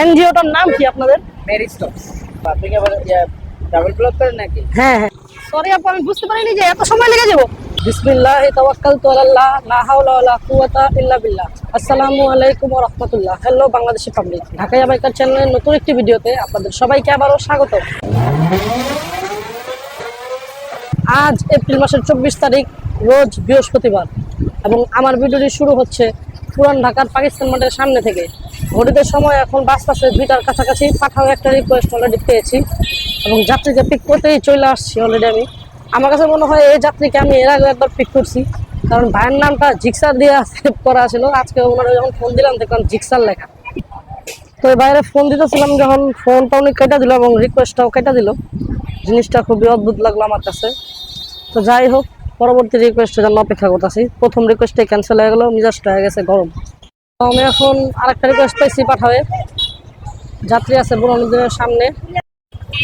এনজিওটার নাম কি আপনাদের? মেরি স্টপস আপনি কি আবার ডাবল ব্লক করেন নাকি? হ্যাঁ হ্যাঁ। সরি আপু আমি বুঝতে পারিনি যে এত সময় লেগে যাব। বিসমিল্লাহ তাওয়াক্কালতু আলাল্লাহ লা হাওলা ওয়ালা কুওয়াতা ইল্লা বিল্লাহ। আসসালামু আলাইকুম ওয়া রাহমাতুল্লাহ। Hello Bangladeshi public Dhaka biker চ্যানেলের নতুন একটি ভিডিওতে আপনাদের সবাইকে আবারও স্বাগত আজ এপ্রিল মাসের চব্বিশ তারিখ রোজ বৃহস্পতিবার। এবং আমার ভিডিওটি শুরু হচ্ছে পুরান ঢাকার পাকিস্তান মাঠের সামনে থেকে। ঘড়িতে সময় এখন বাজতেছে দুইটার কাছাকাছি পাঠাও একটা রিকোয়েস্ট অলরেডি পেয়েছি। এবং যাত্রীকে পিক করতেই চলে আসছি অলরেডি আমি। আমার কাছে মনে হয় এই যাত্রীকে আমি এর আগে একবার পিক করছি। কারণ ভাইয়ের নামটা জিক্সার দিয়ে সেভ করা ছিল। আজকে ওনারা যখন ফোন দিলাম, দেখলাম জিক্সার লেখা। তো এই বাইরে ফোন দিতেছিলাম, যখন ফোনটা উনি কেটে দিল এবং রিকোয়েস্টটাও কেটে দিল। জিনিসটা খুবই অদ্ভুত লাগল আমার কাছে। তো যাই হোক, পরবর্তী রিকোয়েস্টের জন্য অপেক্ষা করতেছি। প্রথম রিকোয়েস্টে ক্যান্সেল হয়ে গেলো মিজাজটা হয়ে গেছে গরম। আমি এখন আরেকটা রিকোয়েস্ট পাইছি পাঠাবে। যাত্রী আছে বুড়ো দিনের সামনে।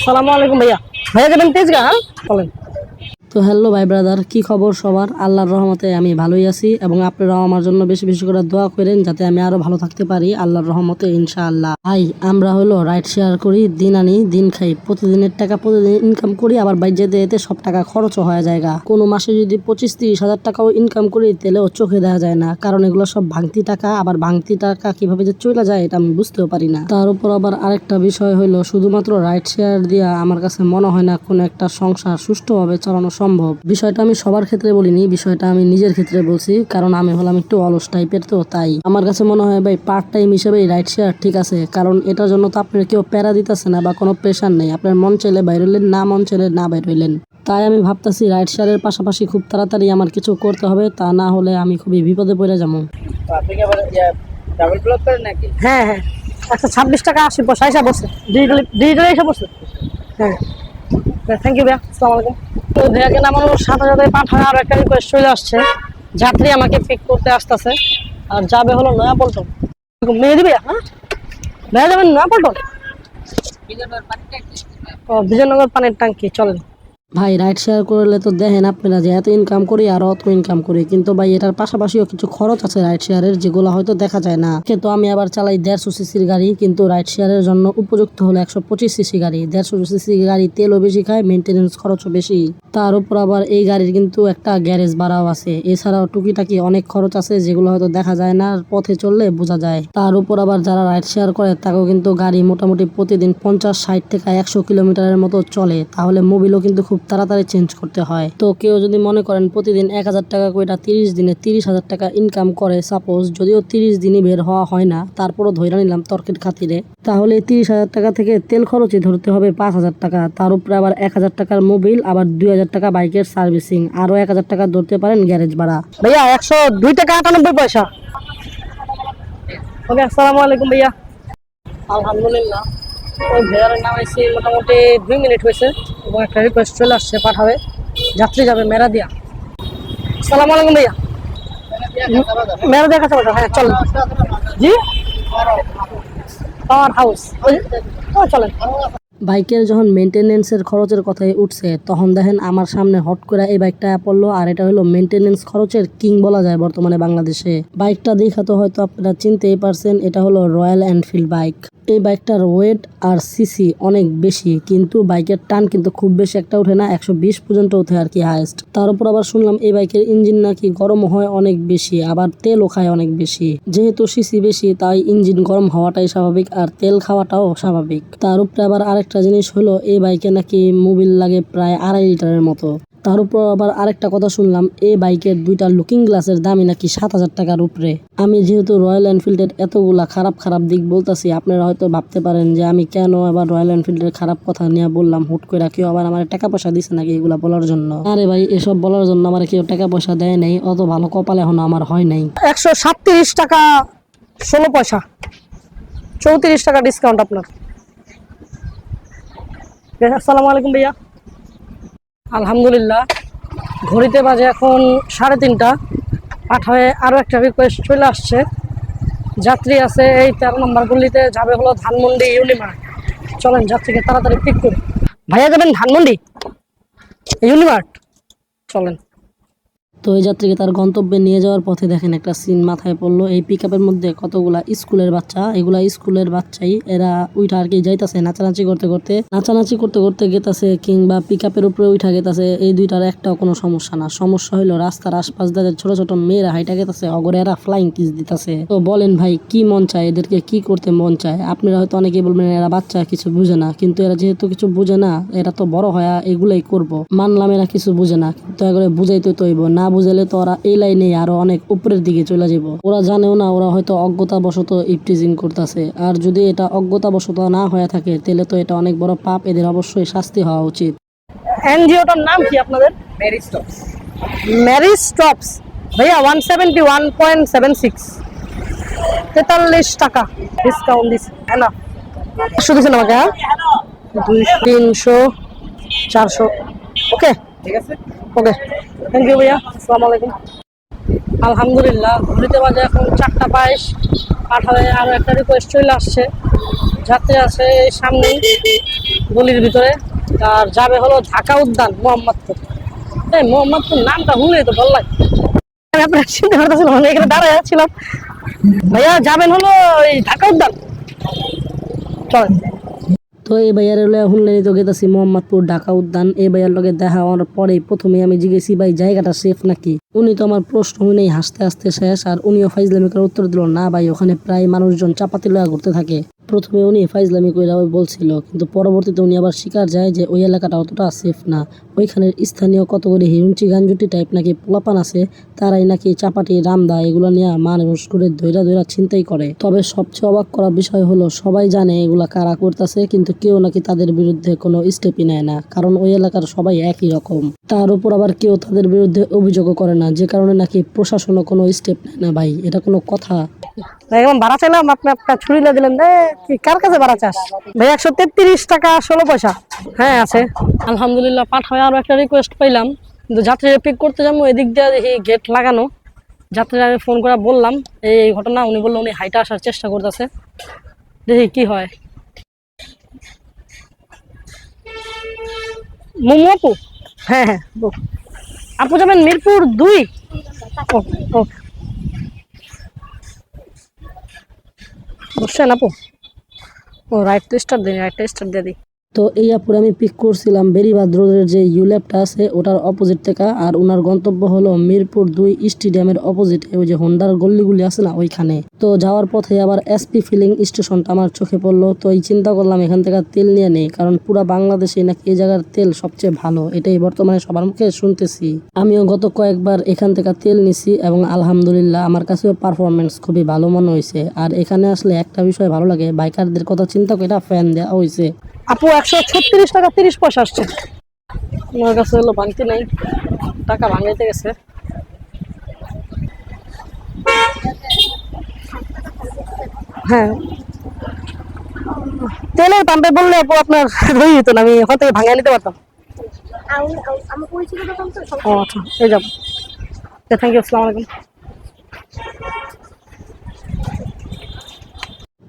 সালামু আলাইকুম ভাইয়া। ভাইয়া যাবেন তেজগা হ্যাঁ? বলেন। তো হ্যালো ভাই ব্রাদার, কি খবর সবার? আল্লাহর রহমতে আমি ভালোই আছি এবং আপনারাও আমার জন্য বেশি বেশি করে দোয়া করেন যাতে আমি আরও ভালো থাকতে পারি। আল্লাহর রহমতে ইনশাআল্লাহ। ভাই, আমরা হলো রাইড শেয়ার করি, দিন আনি, দিন খাই। প্রতিদিনের টাকা প্রতিদিন ইনকাম করি, আবার বাইর যেতে যেতে সব টাকা খরচও হয়ে জায়গা কোনো মাসে যদি পঁচিশ তিরিশ হাজার টাকাও ইনকাম করি, তাহলেও চোখে দেখা যায় না। কারণ এগুলো সব ভাঙতি টাকা, আবার ভাঙতি টাকা কীভাবে যে চলে যায়, এটা আমি বুঝতেও পারি না। তার উপর আবার আরেকটা বিষয় হলো, শুধুমাত্র রাইড শেয়ার দিয়া আমার কাছে মনে হয় না কোনো একটা সংসার সুষ্ঠুভাবে চালানো সম্ভব। বিষয়টা আমি সবার ক্ষেত্রে বলিনি বিষয়টা আমি নিজের ক্ষেত্রে বলছি কারণ আমি হলাম একটু অলস টাইপের তো তাই। আমার কাছে মনে হয় ভাই পার্ট টাইম হিসেবে রাইড শেয়ার ঠিক আছে কারণ এটার জন্য তো আপনার কেউ প্যারা দিতেছে না বা কোনো প্রেশার নেই। আপনার মন চাইলে বাইর হইলেন না মন চাইলে না বাইর হইলেন তাই আমি ভাবতেছি রাইড শেয়ারের পাশাপাশি খুব তাড়াতাড়ি আমার কিছু করতে হবে তা না হলে আমি খুবই বিপদে পড়ে যাব। হ্যাঁ হ্যাঁ। একশো ছাব্বিশ টাকা আশি পয়সা এসে বসে। ডিজিটালি ডিজিটালি এসে বসে। হ্যাঁ। থ্যাংক ইউ ভাইয়া। আসসালামু আলাইকুম। তো দেখে নামানোর সাথে সাথে পাঠায় আর একটা রিকোয়েস্ট চলে আসছে। যাত্রী আমাকে পিক করতে আসতেছে। আর যাবে হলো নয়া পল্টন মেয়ে দিবে? হ্যাঁ? মেয়ে যাবেন নয়া পল্টন ও বিজয়নগর পানির ট্যাঙ্কি চলেন। ভাই রাইড শেয়ার করলে তো দেখেন আপনারা যে এত ইনকাম করি আর অত ইনকাম করি। কিন্তু ভাই, এটার পাশাপাশিও কিছু খরচ আছে রাইড শেয়ারের যেগুলো হয়তো দেখা যায় না। কিন্তু আমি আবার চালাই দেড়শো সিসির গাড়ি, কিন্তু রাইড শেয়ারের জন্য উপযুক্ত হলো একশো পঁচিশ সিসি গাড়ি। দেড়শো সিসি গাড়ি তেলও বেশি খায় মেনটেনেন্স খরচও বেশি। তার উপর আবার এই গাড়ির কিন্তু একটা গ্যারেজ ভাড়াও আছে। এছাড়াও টুকিটাকি অনেক খরচ আছে, যেগুলো হয়তো দেখা যায় না, পথে চললে বোঝা যায়। তার উপর আবার যারা রাইড শেয়ার করে, তাকেও কিন্তু গাড়ি মোটামুটি প্রতিদিন পঞ্চাশ, ষাট থেকে একশো কিলোমিটারের মতো চলে। তাহলে মোবিলও কিন্তু খুব তাড়াতাড়ি চেঞ্জ করতে হয়। তো কেউ যদি মনে করেন প্রতিদিন এক হাজার টাকা করে তিরিশ দিনে তিরিশ হাজার টাকা ইনকাম করে সাপোজ যদিও তিরিশ দিনই বের হওয়া হয় না, তারপরও ধরে নিলাম তর্কের খাতিরে, তাহলে তিরিশ হাজার টাকা থেকে তেল খরচই ধরতে হবে পাঁচ হাজার টাকা। তার উপরে আবার এক হাজার টাকার মোবিল আবার দুই হাজার টাকা বাইকের সার্ভিসিং আরও এক হাজার টাকা ধরতে পারেন গ্যারেজ ভাড়া। ভাইয়া, একশো দুই টাকা আটানব্বই পয়সা। ওকে, আসসালামু আলাইকুম ভাইয়া। আলহামদুলিল্লাহ। ওই ভেয়ারের নাম এসে মোটামুটি দুই মিনিট হয়েছে এবং একটা রিকোয়েস্ট চলে আসছে, পাঠাবে। যাত্রী যাবে মেরাদিয়া। সালাম আলাইকুম ভাইয়া। মেরাদিয়া কাছে বাসা হ্যাঁ চলেন। জি? Power house. চলেন। বাইকের যখন মেনটেনেন্সের খরচের কথাই উঠছে, তখন দেখেন আমার সামনে হট করে এই বাইকটা পড়ল, আর এটা হলো মেনটেনেন্স খরচের কিং বলা যায় বর্তমানে বাংলাদেশে। বাইকটা দেখা তো হয়তো আপনারা চিনতেই পারছেন, এটা হলো রয়্যাল এনফিল্ড বাইক। এই বাইকটার ওয়েট আর সিসি অনেক বেশি, কিন্তু বাইকের টান কিন্তু খুব বেশি একটা ওঠে না, একশো বিশ পর্যন্ত ওঠে আর কি হায়েস্ট তার উপর আবার শুনলাম এই বাইকের ইঞ্জিন নাকি গরম হয় অনেক বেশি, আবার তেলও খায় অনেক বেশি। যেহেতু সিসি বেশি, তাই ইঞ্জিন গরম হওয়াটাই স্বাভাবিক আর তেল খাওয়াটাও স্বাভাবিক। তার উপরে আবার আরেকটা জিনিস হলো, এই বাইকে নাকি মোবিল লাগে প্রায় আড়াই লিটারের মতো। তার উপর আবার আরেকটা কথা শুনলাম, এই বাইকের দুইটা লুকিং গ্লাসের দামই নাকি সাত হাজার টাকার উপরে। আমি যেহেতু রয়্যাল এনফিল্ডের এতগুলা খারাপ খারাপ দিক বলতেছি, আপনারা হয়তো ভাবতে পারেন যে আমি কেন আবার রয়্যাল এনফিল্ডের খারাপ কথা নিয়ে বললাম, হুট করে কেউ আবার আমার টাকা পয়সা দিছে নাকি এগুলা বলার জন্য? আরে ভাই, এসব বলার জন্য আমার কেউ টাকা পয়সা দেয় নাই, অত ভালো কপাল এখন আমার হয় নাই। একশো সাতত্রিশ টাকা ষোলো পয়সা। চৌত্রিশ টাকা ডিসকাউন্ট আপনার। আসসালামু আলাইকুম ভাইয়া। আলহামদুলিল্লাহ। ঘড়িতে বাজে এখন সাড়ে তিনটা। পাঠায় আরও একটা রিকোয়েস্ট চলে আসছে। যাত্রী আছে এই তেরো নম্বর গল্লিতে যাবে হলো ধানমন্ডি ইউনিমার্ট। চলেন যাত্রীকে তাড়াতাড়ি পিক করি। ভাইয়া যাবেন ধানমন্ডি? ইউনিমার্ট? চলেন। তো ওই যাত্রীকে তার গন্তব্যে নিয়ে যাওয়ার পথে দেখেন একটা সিন মাথায় পড়ল। এই পিক মধ্যে কতগুলা স্কুলের বাচ্চা, এগুলা স্কুলের বাচ্চাই। এরা উইঠা আর কি যাইতাছে নাচানাচি করতে করতে। নাচানাচি করতে করতে গেতাছে কিংবা পিক আপের উপরে উঠা গেতাছে। এই দুইটার একটাও কোনো সমস্যা না। সমস্যা হইল রাস্তার আশপাশ দিয়ে ছোট ছোট মেয়েরা হাইটা গেতাছে, অগরে এরা ফ্লাইং কিস দিতাছে। তো বলেন ভাই, কি মন চায়? এদেরকে কি করতে মন চায়? আপনারা হয়তো অনেকেই বলবেন, এরা বাচ্চা কিছু বুঝে না। কিন্তু এরা যেহেতু কিছু বুঝে না, এরা তো বড় হয়ে এগুলাই করব। মানলাম এরা কিছু বুঝে না, কিন্তু এগুলো বুঝাইতে তৈব না বুঝাইলে তো ওরা এই লাইনে আরও অনেক উপরের দিকে চলে যাব। ওরা জানেও না ওরা হয়তো অজ্ঞতা বশত ইপটিজিং করতেছে। আর যদি এটা অজ্ঞতা বশত না হয়ে থাকে তাহলে তো এটা অনেক বড় পাপ। এদের অবশ্যই শাস্তি হওয়া উচিত। এনজিওটার নাম কি আপনাদের? মেরি স্টপস ম্যারি স্টপস ভাইয়া one seventy one point seven six তেতাল্লিশ টাকা ডিসকাউন্ট দিচ্ছে হ্যাঁ না দিচ্ছেন আমাকে হ্যাঁ? দুই তিনশো চারশো। ওকে ঠিক আছে? ওকে থ্যাংক ইউ ভাইয়া। আসসালামু আলাইকুম। আলহামদুলিল্লাহ ঘুরিতে বাজে এখন চারটা বাইশ। পাঠালে আরও একটা রিকোয়েস্ট চলে আসছে। যাত্রী আছে সামনেই গলির ভিতরে। আর যাবে হলো ঢাকা উদ্যান মোহাম্মদপুর। এই মোহাম্মদপুর নামটা শুনলেই তো ভালো লাগে। আমি আপনার চিন্তা করতেছিলাম আমি এখানে দাঁড়ায় ভাইয়া যাবেন হলো এই ঢাকা উদ্যান। চলেন। তো এই ভাইয়ার লগে শুনলেনি তো গেতাছি মোহাম্মদপুর, ঢাকা উদ্যান। এই বাইয়ার লগে দেখা হওয়ার পরে প্রথমে আমি জিজ্ঞেসি ভাই, জায়গাটা সেফ নাকি? উনি তো আমার প্রশ্ন শুনেই হাসতে হাসতে শেষ, আর উনিও ফাইজলামিকার উত্তর দিল, না ভাই, ওখানে প্রায় মানুষজন চাপাতি লয়া ঘুরতে থাকে। প্রথমে উনি ফাইজলামি করে বলছিল, কিন্তু পরবর্তীতে উনি আবার স্বীকার যায় যে ওই এলাকাটা অতটা সেফ না। ওইখানের স্থানীয় কতগুলি হিরুঞ্চি গাঞ্জুটি টাইপ নাকি পোলাপান আছে, তারাই নাকি চাপাটি, রামদা এগুলো নিয়ে মানুষ করে ধৈরা ধৈরা ছিনতাই করে। তবে সবচেয়ে অবাক করা বিষয় হলো, সবাই জানে এগুলা কারা করতেছে, কিন্তু কেউ নাকি তাদের বিরুদ্ধে কোনো স্টেপই নেয় না, কারণ ওই এলাকার সবাই একই রকম। তার উপর আবার কেউ তাদের বিরুদ্ধে অভিযোগও করে না, যে কারণে নাকি প্রশাসনও কোনো স্টেপ নেয় না ভাই, এটা কোনো কথা? একদম ভাড়া চাইলাম আপনি আপনার ছুরি না দিলেন কি কার কাছে ভাড়া চাস? ভাই একশো তেত্রিশ টাকা ষোলো পয়সা। হ্যাঁ আছে। আলহামদুলিল্লাহ পাঠায় আরও একটা রিকোয়েস্ট পাইলাম। কিন্তু যাত্রীরা পিক করতে যাব এদিক দিয়ে দেখি গেট লাগানো। যাত্রীরা আমি ফোন করে বললাম এই এই ঘটনা উনি বলল উনি হাইটা আসার চেষ্টা করতেছে। দেখি কি হয়। মোমো আপু? হ্যাঁ হ্যাঁ। আপু যাবেন মিরপুর দুই? ওকে ওকে বসছেন আপু? ও রাইট স্টার দিন রাইট স্টার দিয়ে দিই। তো এই আপুরে আমি পিক করছিলাম বেরিবাদ রোডের যে ইউল্যাপটা আছে, ওটার অপোজিট থেকে। আর ওনার গন্তব্য হলো মিরপুর দুই স্টেডিয়ামের অপোজিটে ওই যে হোন্ডার গল্লিগুলি আছে না ওইখানে। তো যাওয়ার পথে আবার এসপি ফিলিং স্টেশনটা আমার চোখে পড়ল। তো এই চিন্তা করলাম এখান থেকে তেল নিয়ে নেই, কারণ পুরা বাংলাদেশে নাকি এই জায়গার তেল সবচেয়ে ভালো। এটাই বর্তমানে সবার মুখে শুনতেছি। আমিও গত কয়েকবার এখান থেকে তেল নিছি এবং আলহামদুলিল্লাহ আমার কাছেও পারফরমেন্স খুবই ভালো মনে হয়েছে। আর এখানে আসলে একটা বিষয় ভালো লাগে, বাইকারদের কথা চিন্তা করে ফ্যান দেওয়া হয়েছে আপু একশো ছত্রিশ টাকা তিরিশ পয়সা আসছে। আমার কাছে হলো ভাঙতি নেই টাকা ভাঙাইতে গেছে। হ্যাঁ। তেলের পাম্পে বললে আপু আপনার হয়ে যেত না আমি ওখান থেকে ভাঙিয়ে নিতে পারতাম। ও আচ্ছা এই যাব। থ্যাংক ইউ আসসালামু আলাইকুম।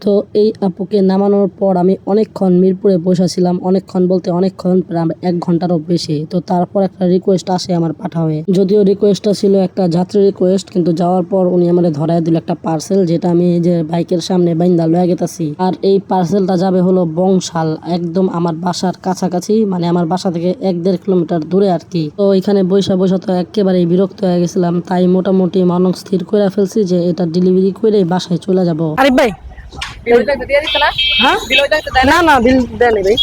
তো এই আপুকে নামানোর পর আমি অনেকক্ষণ মিরপুরে বসেছিলাম, অনেকক্ষণ বলতে অনেকক্ষণ প্রায় এক ঘন্টারও বেশি। তো তারপর একটা রিকোয়েস্ট আসে আমার পাঠাবে। যদিও রিকোয়েস্টটা ছিল একটা যাত্রী রিকোয়েস্ট কিন্তু যাওয়ার পর উনি আমার ধরায় দিল একটা পার্সেল যেটা আমি যে বাইকের সামনে বাইন্দা লয়ে গেতাছি। আর এই পার্সেলটা যাবে হলো বংশাল, একদম আমার বাসার কাছাকাছি মানে আমার বাসা থেকে এক দেড় কিলোমিটার দূরে আর কি। তো এখানে বৈশা বৈশা তো একেবারেই বিরক্ত হয়ে গেছিলাম, তাই মোটামুটি মনক স্থির করে ফেলছি যে এটা ডেলিভারি করে বাসায় চলে যাব। আরিফ ভাই না? হ্যাঁ? না? না বিল দেয়নি ভাই।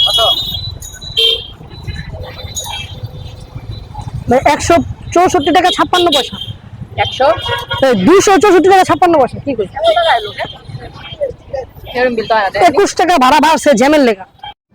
ভাই একশো চৌষট্টি টাকা ছাপ্পান্ন পয়সা। একশো? দুশো চৌষট্টি টাকা ছাপ্পান্ন পয়সা কি করি এরকম বিল তো না দেয় একুশ টাকা ভাড়া বাড়ছে জ্যামের লেখা।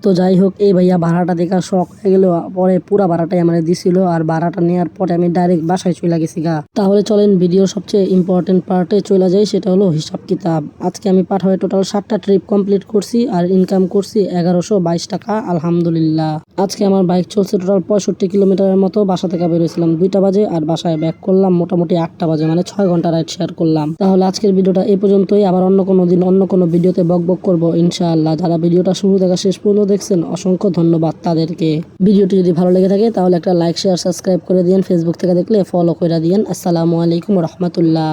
তো যাই হোক, এই ভাইয়া ভাড়াটা দেখা শখ হয়ে গেল। পরে পুরা ভাড়াটাই আমার দিছিল আর ভাড়াটা নেওয়ার পরে আমি ডাইরেক্ট বাসায় চলে গেছি গা। তাহলে চলেন ভিডিও সবচেয়ে ইম্পর্টেন্ট পার্টে চলে যাই, সেটা হলো হিসাব কিতাব। আজকে আমি পাঠাবে টোটাল সাতটা ট্রিপ কমপ্লিট করছি আর ইনকাম করছি এগারোশো বাইশ টাকা, আলহামদুলিল্লাহ। আজকে আমার বাইক চলছে টোটাল পঁয়ষট্টি কিলোমিটারের মতো, বাসা থেকে বেরোয়েছিলাম দুইটা বাজে আর বাসায় ব্যাক করলাম মোটামুটি আটটা বাজে মানে ছয় ঘণ্টা রাইড শেয়ার করলাম। তাহলে আজকের ভিডিওটা এই পর্যন্তই, আবার অন্য কোনো দিন, অন্য কোনো ভিডিওতে বক বক করব, ইনশাআল্লাহ। যারা ভিডিওটা শুরু থেকে শেষ পর্যন্ত দেখছেন, অসংখ্য ধন্যবাদ তাদেরকে। ভিডিওটি যদি ভালো লেগে থাকে, তাহলে একটা লাইক শেয়ার সাবস্ক্রাইব করে দিন ফেসবুক থেকে দেখলে ফলো করে দিন আসসালামু আলাইকুম রহমতুল্লাহ।